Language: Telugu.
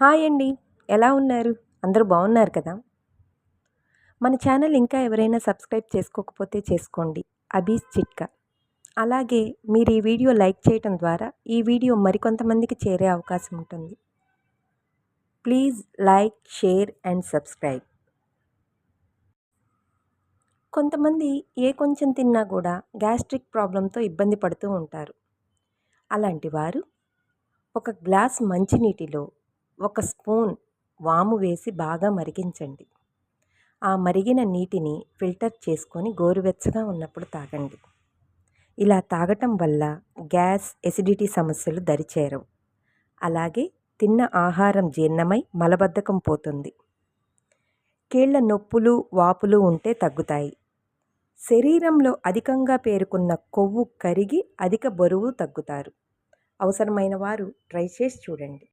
హాయ్ అండి. ఎలా ఉన్నారు? అందరూ బాగున్నారు కదా? మన ఛానల్ ఇంకా ఎవరైనా సబ్స్క్రైబ్ చేసుకోకపోతే చేసుకోండి. అబీస్ చిట్కా. అలాగే మీరు ఈ వీడియో లైక్ చేయటం ద్వారా ఈ వీడియో మరికొంతమందికి చేరే అవకాశం ఉంటుంది. Please like share and subscribe. కొంతమంది ఏ కొంచెం తిన్నా కూడా గ్యాస్ట్రిక్ ప్రాబ్లంతో ఇబ్బంది పడుతూ ఉంటారు. అలాంటి వారు ఒక గ్లాస్ మంచినీటిలో ఒక స్పూన్ వాము వేసి బాగా మరిగించండి. ఆ మరిగిన నీటిని ఫిల్టర్ చేసుకొని గోరువెచ్చగా ఉన్నప్పుడు తాగండి. ఇలా తాగటం వల్ల గ్యాస్ ఎసిడిటీ సమస్యలు దరిచేరవు. అలాగే తిన్న ఆహారం జీర్ణమై మలబద్ధకం పోతుంది. కీళ్ళ నొప్పులు వాపులు ఉంటే తగ్గుతాయి. శరీరంలో అధికంగా పేరుకున్న కొవ్వు కరిగి అధిక బరువు తగ్గుతారు. అవసరమైన వారు ట్రై చేసి చూడండి.